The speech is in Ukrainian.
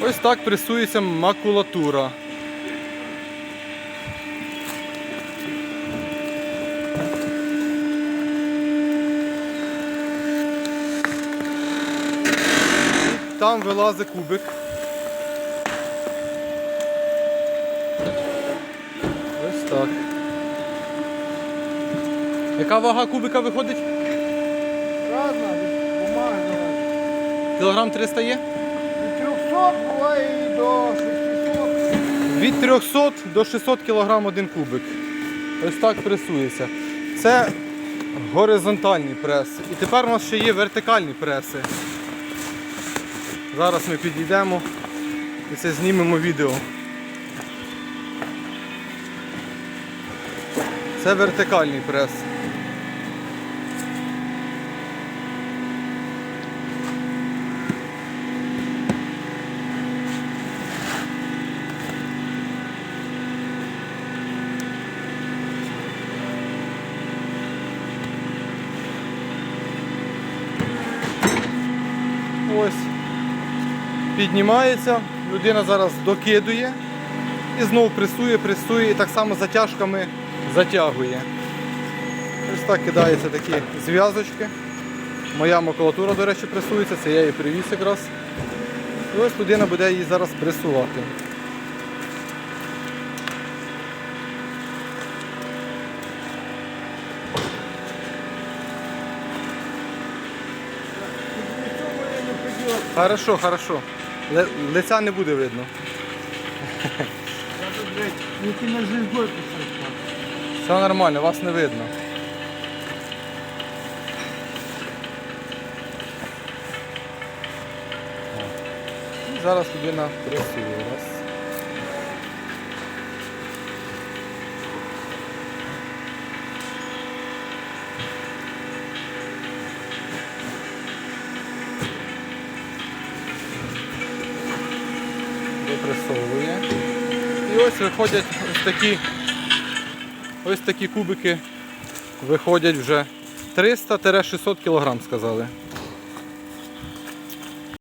Ось так пресується макулатура. Там вилазить кубик. Ось так. Яка вага кубика виходить? Разна, бумажна. Кілограм 300 є? Від 300 буває і до 600. Від 300 до 600 кг один кубик. Ось так пресується. Це горизонтальний прес. І тепер у нас ще є вертикальні преси. Зараз ми підійдемо і це знімемо відео. Це вертикальний прес. Ось. Піднімається, людина зараз докидує і знову пресує, пресує і так само затяжками затягує. Ось так кидаються такі зв'язочки. Моя макулатура, до речі, пресується, це я її привіз якраз. І ось людина буде її зараз пресувати. Від цього я не поділа. Хорошо, хорошо. Ли- Лиця не буде видно. Все нормально, вас не видно. Зараз людина пресує раз. Допресовує. І ось виходять ось такі Ось такі кубики виходять вже 300-600 кг сказали.